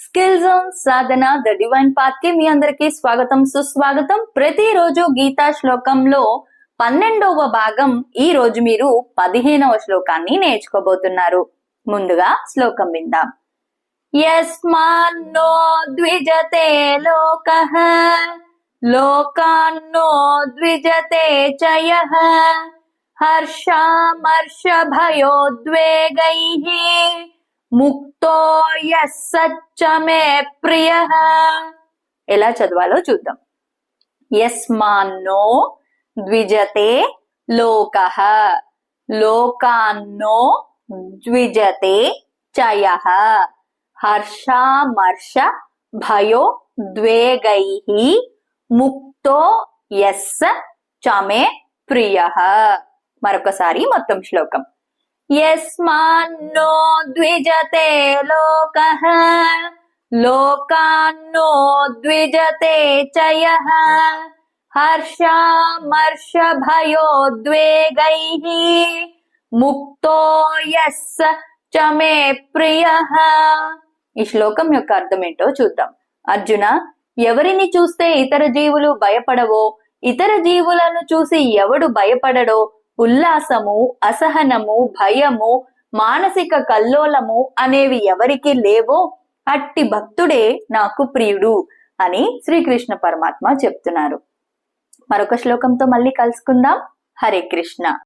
Skill zone Sadhana the divine పాత్కి మీ అందరికి స్వాగతం సుస్వాగతం. ప్రతిరోజు గీతా శ్లోకంలో పన్నెండవ భాగం ఈ రోజు మీరు పదిహేనవ శ్లోకాన్ని నేర్చుకోబోతున్నారు. ముందుగా శ్లోకం విందాం. యస్మాన్నో ద్విజతే లోక లోకాన్నో ద్విజతే చయ హర్షామర్ష ముక్ ముక్తో యస్సచ్చ మే ప్రియ ఎలా చదవాలో చూద్దాం. యస్మాన్నో ద్విజతే లోక లోకాన్నో ద్విజతే చయ హర్షామర్ష భయో ద్వేగై ముక్తో యస్స చమే ప్రియ మరొకసారి మొత్తం శ్లోకం. యస్మాన్నో ద్విజతే లోక లోకాన్నో ద్విజతే చయ హర్షామర్ష భయోద్వేగై ముక్తో ఎస్ చమే ప్రియ ఈ శ్లోకం యొక్క అర్థం ఏంటో చూద్దాం. అర్జున ఎవరిని చూస్తే ఇతర జీవులు భయపడవో ఇతర జీవులను చూసి ఎవడు భయపడడో ఉల్లాసము అసహనము భయము మానసిక కల్లోలము అనేవి ఎవరికి లేవో అట్టి భక్తుడే నాకు ప్రియుడు అని శ్రీకృష్ణ పరమాత్మ చెప్తున్నారు. మరొక శ్లోకంతో మళ్ళీ కలుసుకుందాం. హరే కృష్ణ.